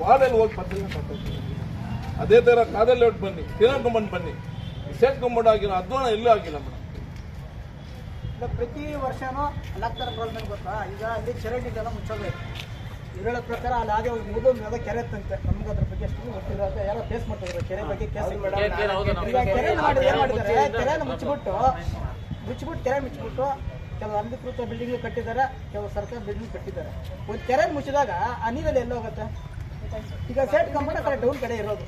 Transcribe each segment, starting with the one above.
ವಾರ್ಡಲ್ಲಿ ಹೋಗಿ ಪತ್ರಿಕೆ ಮಾಡ್ತಾರೆ ಅದೇ ಥರ ಕಾದಲ್ಲಿ ಒಟ್ಟು ಬನ್ನಿ ತಿಳ್ಕೊಂಬಂದು ಬನ್ನಿ. ಸೇರ್ಕೊಂಬಂಡು ಆಗಿಲ್ಲ ಅದ್ವಾನ ಎಲ್ಲೂ ಆಗಿಲ್ಲ ಮೇಡಮ್. ಈಗ ಪ್ರತಿ ವರ್ಷನೂ ಅಲ್ಲಾಗ್ತಾರ ಪ್ರಾಬ್ಲಮ್ ಗೊತ್ತಾ? ಈಗ ಅಲ್ಲಿ ಚರಂಡಿಗೆಲ್ಲ ಮುಚ್ಚೋಬೇಕು ಇರೋಳ ಪ್ರಕಾರ ಅಲ್ಲಿ ಹಾಗೆ ಒಂದು ಮುಗಿದ ಮೇಲೆ ಕೆರೆ ತಂತೆ ನಮ್ಗೆ ಅದ್ರ ಬಗ್ಗೆ ಅಷ್ಟು ಗೊತ್ತಿರೋದು ಯಾರೋ ಫೇಸ್ ಮಾಡ್ತಿದ್ರು. ಕೆರೆ ಬಗ್ಗೆ ಕೇಸ್ ಈಗ ಕೆರೆ ಮಾಡಿ ಏನ್ ಮಾಡಿದ್ದಾರೆ? ಕೆರೆನ ಮುಚ್ಚಿಬಿಟ್ಟು ಮುಚ್ಚಿಬಿಟ್ಟು ಕೆರೆ ಮುಚ್ಚಿಬಿಟ್ಟು ಕೆಲವು ಅಂಧಕೃತ ಬಿಲ್ಡಿಂಗ್ ಕಟ್ಟಿದ್ದಾರೆ ಕೆಲವು ಸರ್ಕಾರ ಬಿಲ್ಡಿಂಗ್ ಕಟ್ಟಿದ್ದಾರೆ. ಒಂದು ಕೆರೆ ಮುಚ್ಚಿದಾಗ ಆ ನೀರಲ್ಲಿ ಎಲ್ಲ ಹೋಗುತ್ತೆ? ಈಗ ಸೆಟ್ ಕಂಪನಿ ಕಡೆ ಡೌನ್ ಕಡೆ ಇರೋದು.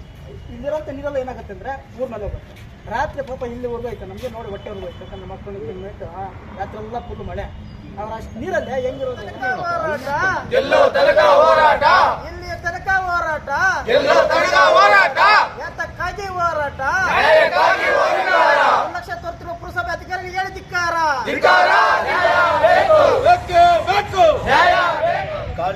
ಇಲ್ಲಿರೋಂಥ ನೀರೆಲ್ಲ ಏನಾಗುತ್ತೆ ಅಂದ್ರೆ ಊರ್ ಮೇಲೆ ಹೋಗುತ್ತೆ. ರಾತ್ರಿ ಪಾಪ ಇಲ್ಲಿವರೆಗೂ ಐತೆ ನಮಗೆ ನೋಡಿ ಹೊಟ್ಟೆ ಹೋಗೋಯ್ತು ಯಾಕಂದ್ರೆ ಮಕ್ಕಳು ತಿನ್ಬಿಟ್ಟು ರಾತ್ರಿ ಎಲ್ಲ ಫುಲ್ ಮಳೆ. ಅವ್ರ ಅಷ್ಟು ನೀರಲ್ಲೇ ಹೆಂಗಿರೋದು? ಎಲ್ಲೋ ತನಕ ಹೋರಾಟ. ಇಲ್ಲಿಯ ತನಕ ಹೋರಾಟ. ಎಲ್ಲೋ ತನಕ ಹೋರಾಟ. ಹೋರಾಟ. ಒಂದು ಲಕ್ಷ ತೋರ್ತಿರುವ ಪುರಸಭೆ ಅಧಿಕಾರಿಗಳಿಗೆ ಹೇಳಿ ಧಿಕ್ಕಾರ ಬೇಕು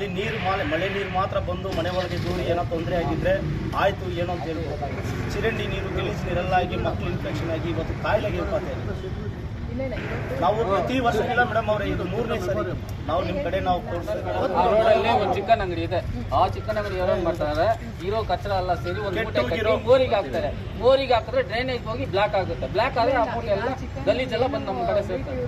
ಖಾಲಿ ನೀರು ಮಾಲೆ ಮಳೆ ನೀರು ಮಾತ್ರ ಬಂದು ಮನೆ ಒಳಗೆ ದೂರಿ ಏನೋ ತೊಂದರೆ ಆಗಿದ್ರೆ ಆಯ್ತು ಏನೋ ಅಂತ ಹೇಳ್ಬೋದು. ಚರಂಡಿ ನೀರು ಗಲೀಜು ನೀರೆಲ್ಲ ಆಗಿ ಮಕ್ಕಳು ಇನ್ಫೆಕ್ಷನ್ ಆಗಿ ಇವತ್ತು ಕಾಯಿಲೆಗೆ ಇರ್ಪಾತೆ ನಾವು ಪ್ರತಿ ವರ್ಷ ಇಲ್ಲ ಮೇಡಮ್ ಅವ್ರೆ ಇದು ಮೂರನೇ ಸರಿ. ನಾವು ನಿಮ್ಮ ಕಡೆ ನಾವು ರೋಡಲ್ಲಿ ಒಂದು ಚಿಕನ್ ಅಂಗಡಿ ಇದೆ. ಆ ಚಿಕನ್ ಅಂಗಡಿ ಏನ್ ಮಾಡ್ತಾರೆ? ಇರೋ ಕಚರ ಎಲ್ಲ ಸೇರಿ ಒಂದು ಮೂಟೆ ಕಟ್ಟಿ ಮೋರಿಗೆ ಹಾಕ್ತಾರೆ. ಮೋರಿಗೆ ಹಾಕಿದ್ರೆ ಡ್ರೈನೇಜ್ ಹೋಗಿ ಬ್ಲಾಕ್ ಆಗುತ್ತೆ. ಬ್ಲಾಕ್ ಆದ್ರೆ ಆ ಮೂಟೆ ಎಲ್ಲ ಗಲೀಜೆಲ್ಲ ಬಂದು ನಮ್ಮ ಕಡೆ ಸೇರ್ತಾರೆ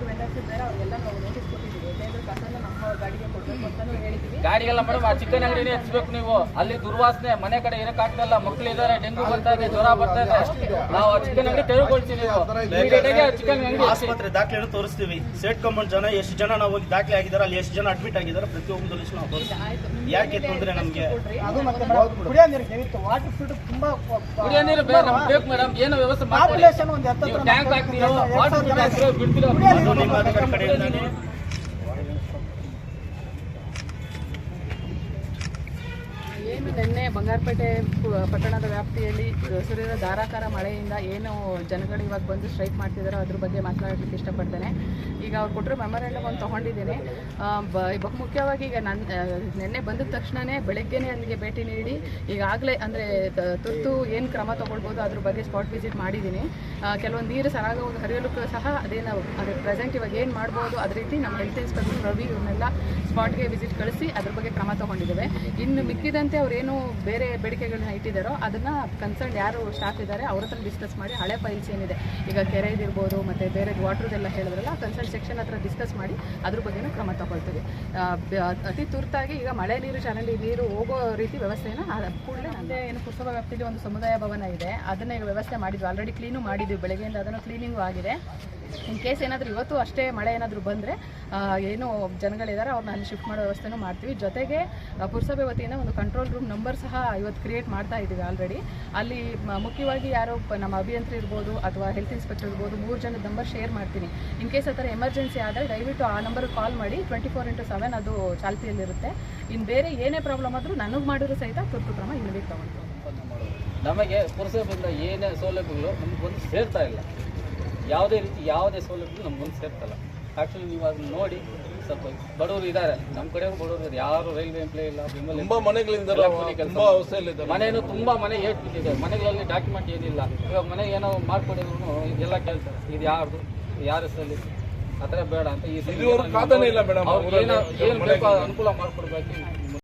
ಗಾಡಿಗೆಲ್ಲ ಮೇಡಮ್ ಆ ಚಿಕನ್ ಅಂಗಡಿನೇ ಹಚ್ಬೇಕು ನೀವು. ಅಲ್ಲಿ ದುರ್ವಾಸನೆ ಮನೆ ಕಡೆ ಇರಕ್ ಇಲ್ಲ ಮಕ್ಳು ಇದಾರೆ ಡೆಂಗು ಬರ್ತಾ ಇದೆ ಜ್ವರ ಬರ್ತಾ ಇದೆ. ನಾವು ಆ ಚಿಕನ್ ಅಂಗಡಿ ತೆರವುಗೊಳ್ತೀವಿ ನೀವು. ಚಿಕನ್ ಅಂಗಡಿ ಆಸ್ಪತ್ರೆ ದಾಖಲೆಯನ್ನು ತೋರಿಸ್ತೀವಿ. ಸೇಟ್ಕೊಂಬಂಡ್ ಜನ ಎಷ್ಟು ಜನ ನಾವು ಹೋಗಿ ದಾಖಲೆ ಆಗಿದ್ದಾರೆ ಅಲ್ಲಿ ಎಷ್ಟು ಜನ ಅಡ್ಮಿಟ್ ಆಗಿದ್ದಾರೆ ಪ್ರತಿಯೊಂದು ಲಿಸ್ಟ್ ನಾವು ತೋರಿಸ್ತೀವಿ. ಯಾಕೆ ತೊಂದರೆ ನಮಗೆ ನಿಮ್ಮ ಮೇಡಮ್ ಏನು ನಿನ್ನೆ ಬಂಗಾರಪೇಟೆ ಪಟ್ಟಣದ ವ್ಯಾಪ್ತಿಯಲ್ಲಿ ಸುರಿದ ಧಾರಾಕಾರ ಮಳೆಯಿಂದ ಏನು ಜನಗಳು ಇವಾಗ ಬಂದು ಸ್ಟ್ರೈಕ್ ಮಾಡ್ತಿದ್ದಾರೋ ಅದ್ರ ಬಗ್ಗೆ ಮಾತನಾಡಲಿಕ್ಕೆ ಇಷ್ಟಪಡ್ತೇನೆ. ಈಗ ಅವ್ರು ಕೊಟ್ಟರು ಮೆಮೊರಿಯಲ್ ಒಂದು ತೊಗೊಂಡಿದ್ದೀನಿ. ಬಹುಮುಖ್ಯವಾಗಿ ಈಗ ನನ್ನ ನಿನ್ನೆ ಬಂದ ತಕ್ಷಣವೇ ಬೆಳಗ್ಗೆನೇ ಅಲ್ಲಿಗೆ ಭೇಟಿ ನೀಡಿ, ಈಗಾಗಲೇ ಅಂದರೆ ತುರ್ತು ಏನು ಕ್ರಮ ತೊಗೊಳ್ಬೋದು ಅದ್ರ ಬಗ್ಗೆ ಸ್ಪಾಟ್ ವಿಸಿಟ್ ಮಾಡಿದ್ದೀನಿ. ಕೆಲವೊಂದು ನೀರು ಸರಾಗವಾಗಿ ಹರಿಯಲು ಸಹ ಅದೇನು ಅದ್ರ ಪ್ರೆಸೆಂಟ್ ಇವಾಗ ಏನು ಮಾಡ್ಬೋದು ಅದೇ ರೀತಿ ನಮ್ಮ ಹೆಲ್ತ್ ಇನ್ಸ್ಪೆಕ್ಟರ್ ರವಿ ಇವ್ರನ್ನೆಲ್ಲ ಸ್ಪಾಟ್ಗೆ ವಿಸಿಟ್ ಕಳಿಸಿ ಅದ್ರ ಬಗ್ಗೆ ಕ್ರಮ ತಗೊಂಡಿದ್ದೇವೆ. ಇನ್ನು ಮಿಕ್ಕಿದಂತೆ ಅವ್ರೇನು ಬೇರೆ ಬೇಡಿಕೆಗಳನ್ನ ಇಟ್ಟಿದ್ದಾರೋ ಅದನ್ನ ಕನ್ಸರ್ನ್ ಯಾರು ಸ್ಟಾಫ್ ಇದ್ದಾರೆ ಅವ್ರ ಹತ್ರ ಡಿಸ್ಕಸ್ ಮಾಡಿ ಹಳೆ ಫೈಲ್ಸ್ ಏನಿದೆ ಈಗ ಕೆರೆದಿರ್ಬೋದು ಮತ್ತೆ ಬೇರೆ ವಾಟ್ರದೆಲ್ಲ ಹೇಳಿದ್ರಲ್ಲ ಕನ್ಸರ್ನ್ ಸೆಕ್ಷನ್ ಹತ್ರ ಡಿಸ್ಕಸ್ ಮಾಡಿ ಅದ್ರ ಬಗ್ಗೆನೂ ಕ್ರಮ ತಗೊಳ್ತೀವಿ ಅತಿ ತುರ್ತಾಗಿ ಈಗ ಮಳೆ ನೀರು ಚರಂಡಿ ನೀರು ಹೋಗೋ ರೀತಿ ವ್ಯವಸ್ಥೆಯನ್ನು ಕೂಡಲೇ ಅಂದರೆ ಏನು ಪುರಸಭಾ ವ್ಯಾಪ್ತಿಯಲ್ಲಿ ಒಂದು ಸಮುದಾಯ ಭವನ ಇದೆ. ಅದನ್ನ ಈಗ ವ್ಯವಸ್ಥೆ ಮಾಡಿದ್ವಿ. ಆಲ್ರೆಡಿ ಕ್ಲೀನು ಮಾಡಿದ್ವಿ. ಬೆಳಗ್ಗೆಯಿಂದ ಅದನ್ನು ಕ್ಲೀನಿಂಗು ಆಗಿದೆ. ಇನ್ ಕೇಸ್ ಏನಾದರೂ ಇವತ್ತು ಅಷ್ಟೇ ಮಳೆ ಏನಾದರೂ ಬಂದರೆ ಏನು ಜನಗಳಿದ್ದಾರೆ ಅವ್ರನ್ನ ಅಲ್ಲಿ ಶಿಫ್ಟ್ ಮಾಡೋ ವ್ಯವಸ್ಥೆನೂ ಮಾಡ್ತೀವಿ. ಜೊತೆಗೆ ಪುರಸಭೆ ವತಿಯಿಂದ ಒಂದು ಕಂಟ್ರೋಲ್ ರೂಮ್ ನಂಬರ್ ಸಹ ಇವತ್ತು ಕ್ರಿಯೇಟ್ ಮಾಡ್ತಾ ಇದ್ದೀವಿ ಆಲ್ರೆಡಿ ಅಲ್ಲಿ ಮುಖ್ಯವಾಗಿ ಯಾರೋ ನಮ್ಮ ಅಭಿಯಂತ್ರಿ ಇರ್ಬೋದು ಅಥವಾ ಹೆಲ್ತ್ ಇನ್ಸ್ಪೆಕ್ಟರ್ ಇರ್ಬೋದು, ಮೂರು ಜನದ ನಂಬರ್ ಶೇರ್ ಮಾಡ್ತೀನಿ. ಇನ್ ಕೇಸ್ ಆ ಥರ ಎಮರ್ಜೆನ್ಸಿ ಆದರೆ ದಯವಿಟ್ಟು ಆ ನಂಬರ್ಗೆ ಕಾಲ್ ಮಾಡಿ ಟ್ವೆಂಟಿ ಫೋರ್ ಇಂಟು ಸೆವೆನ್ ಅದು ಚಾಲ್ತಿಯಲ್ಲಿರುತ್ತೆ. ಇನ್ನು ಬೇರೆ ಏನೇ ಪ್ರಾಬ್ಲಮ್ ಆದರೂ ನನಗೆ ಮಾಡಿದ್ರು ಸಹಿತ ತುರ್ತು ಕ್ರಮ ಇಲ್ಲಿಗೆ ತಗೊಂಡು. ನಮಗೆ ಪುರಸಭೆಯಿಂದ ಏನೇ ಸೌಲಭ್ಯಗಳು ನಮ್ಗೆ ಬಂದು ಸೇರ್ತಾ ಇಲ್ಲ. ಯಾವುದೇ ರೀತಿ ಯಾವುದೇ ಸೌಲಭ್ಯ ನಮ್ಮ ಮುಂದೆ ಸೇರ್ತಲ್ಲ. ಆ್ಯಕ್ಚುಲಿ ನೀವು ಅದನ್ನ ನೋಡಿ ಸ್ವಲ್ಪ ಬಡವರು ಇದ್ದಾರೆ ನಮ್ಮ ಕಡೆ ಬಡವರು ಇದ್ದಾರೆ ಯಾರು ರೈಲ್ವೆ ಎಂಪ್ಲಾಯ್ ಇಲ್ಲ ತುಂಬಾ ಮನೆಗಳಿಂದ ಮನೆಯನ್ನು ತುಂಬಾ ಮನೆ ಏಟ್ ಬಿದ್ದಿದೆ ಮನೆಗಳಲ್ಲಿ ಡಾಕ್ಯುಮೆಂಟ್ ಏನಿಲ್ಲ. ಇವಾಗ ಮನೆ ಏನೋ ಮಾಡ್ಕೊಡಿದ್ರು ಇದೆಲ್ಲ ಕೇಳ್ತಾರೆ. ಇದು ಯಾರ್ದು? ಯಾರ ಹೆಸರಲ್ಲಿ? ಆ ಥರ ಬೇಡ ಅಂತ. ಈ ಏನು ಬೇಕೋ ಅನುಕೂಲ ಮಾಡ್ಕೊಡ್ಬೇಕು.